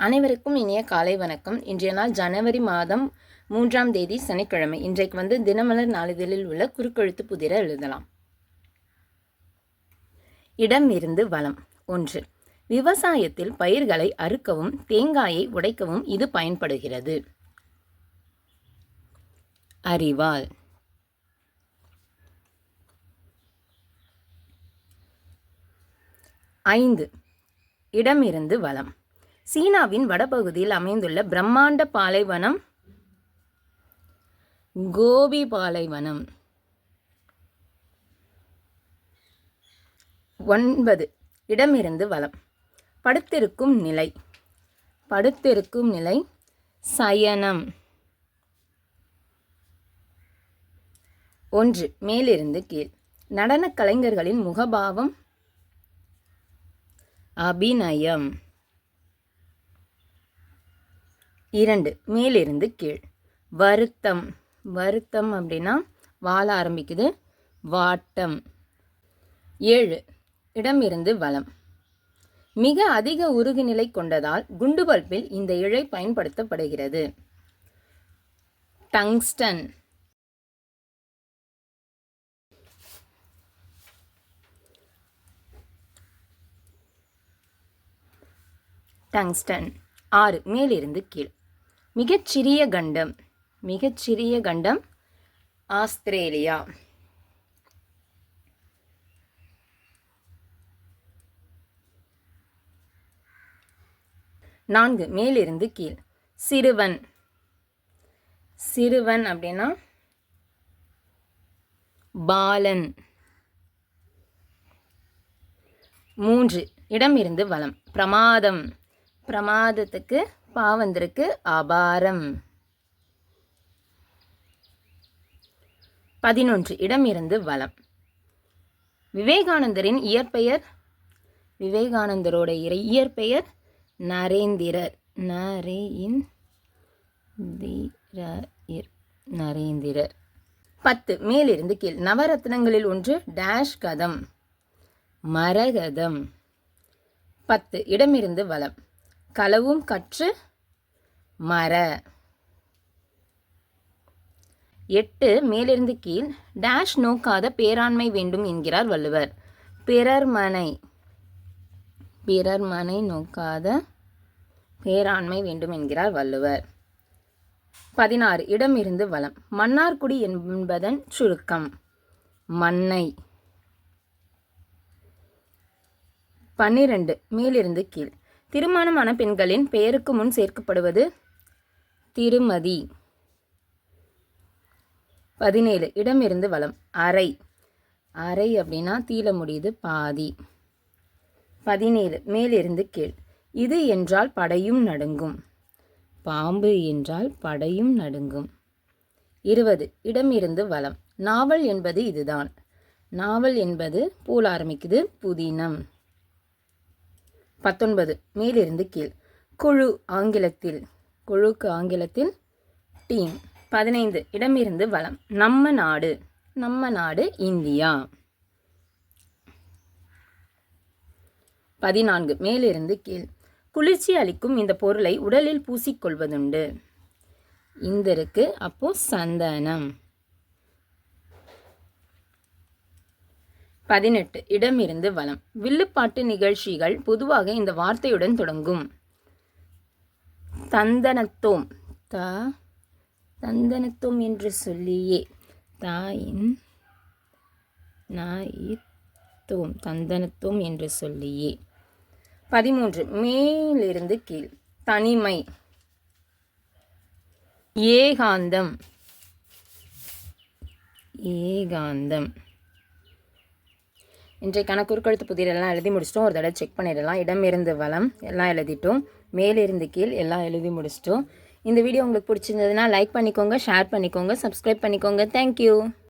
அனைவருக்கும் இனிய காலை வணக்கம். இன்றைய நாள் ஜனவரி மாதம் மூன்றாம் தேதி சனிக்கிழமை. இன்றைக்கு வந்து தினமலர் நாளிதழில் உள்ள குறுக்கெழுத்து புதிர எழுதலாம். இடம் இருந்து வளம். ஒன்று. விவசாயத்தில் பயிர்களை அறுக்கவும் தேங்காயை உடைக்கவும் இது பயன்படுகிறது. அறிவால். ஐந்து. இடமிருந்து வளம். சீனாவின் வடபகுதியில் அமைந்துள்ள பிரம்மாண்ட பாலைவனம் கோபி பாலைவனம். ஒன்பது. இடமிருந்து வளம் படுத்திருக்கும் நிலை. படுத்திருக்கும் நிலை சயனம். ஒன்று. மேலிருந்து கீழ். நடனக் கலைஞர்களின் முகபாவம். அபிநயம். இரண்டு மேலிருந்து கீழ். வருத்தம். வருத்தம் அப்படின்னா வாழ ஆரம்பிக்குது. வாட்டம். ஏழு இடம் இருந்து வளம். மிக அதிக உருகுநிலை கொண்டதால் குண்டு பல்பில் இந்த இழை பயன்படுத்தப்படுகிறது. டங்ஸ்டன். டங்ஸ்டன். ஆறு மேலிருந்து கீழ். மிகச்சிறிய கண்டம். மிகச்சிறிய கண்டம் ஆஸ்திரேலியா. நான்கு மேலிருந்து கீழ். சிறுவன். சிறுவன் அப்படின்னா பாலன். மூன்று இடம் இருந்து வளம் பிரமாதம். பிரமாதத்துக்கு பா வந்திருக்கு. அபாரம். பதினொன்று இடம் இருந்து வளம் விவேகானந்தரின் இயற்பெயர். விவேகானந்தரோட இறை இயற்பெயர் நரேந்திரர். நரேயின் நரேந்திரர். பத்து மேலிருந்து கீழ். நவரத்னங்களில் ஒன்று டேஷ் கதம். மரகதம். பத்து இடமிருந்து வளம் களவும் கற்று மர. எட்டு மேலிருந்து கீழ். டேஷ் நோக்காத பேராண்மை வேண்டும் என்கிறார் வள்ளுவர். பிறர் மனை பிறர் மனை நோக்காத பேராண்மை வேண்டும் என்கிறார் வள்ளுவர். பதினாறு இடமிருந்து வளம். மன்னார்குடி என்பதன் சுருக்கம். மண்ணை பன்னிரண்டு மேலிருந்து கீழ். திருமணமான பெண்களின் பெயருக்கு முன் சேர்க்கப்படுவது திருமதி. பதினேழு. இடமிருந்து வளம் அறை. அறை அப்படின்னா தீல முடியுது பாதி. பதினேழு. மேலிருந்து கீழ். இது என்றால் படையும் நடுங்கும். பாம்பு என்றால் படையும் நடுங்கும். இருபது. இடமிருந்து வளம் நாவல் என்பது இதுதான். நாவல் என்பது பூல் ஆரம்பிக்குது புதினம். பத்தொன்பது. மேலிருந்து கீழ். குழு ஆங்கிலத்தில். குழுக்கு ஆங்கிலத்தில் டீம். பதினைந்து இடமிருந்து வளம். நம்ம நாடு. நம்ம நாடு இந்தியா. பதினான்கு மேலிருந்து கீழ். குளிர்ச்சி அளிக்கும் இந்த பொருளை உடலில் பூசிக்கொள்வதுண்டு. இந்த இருக்கு அப்போ சந்தனம். பதினெட்டு இடமிருந்து வளம். வில்லுப்பாட்டு நிகழ்ச்சிகள் பொதுவாக இந்த வார்த்தையுடன் தொடங்கும். தந்தனத்தோம். த தந்தனத்தோம் என்று சொல்லியே. தாயின் நாயித்தோம் தந்தனத்தோம் என்று சொல்லியே. பதிமூன்று மேலிருந்து கீழ். தனிமை. ஏகாந்தம். ஏகாந்தம். இன்றைக்கான குறுக்கெழுத்து புதிரெல்லாம் எழுதி முடிச்சிட்டோம். ஒரு தடவை செக் பண்ணிடலாம். இடமிருந்து வளம் எல்லாம் எழுதிட்டோம். மேலிருந்து கீழ் எல்லாம் எழுதி முடிச்சிட்டோம். இந்த வீடியோ உங்களுக்கு பிடிச்சிருந்ததுன்னா லைக் பண்ணிக்கோங்க ஷேர் பண்ணிக்கோங்க சப்ஸ்கிரைப் பண்ணிக்கோங்க. தேங்க்யூ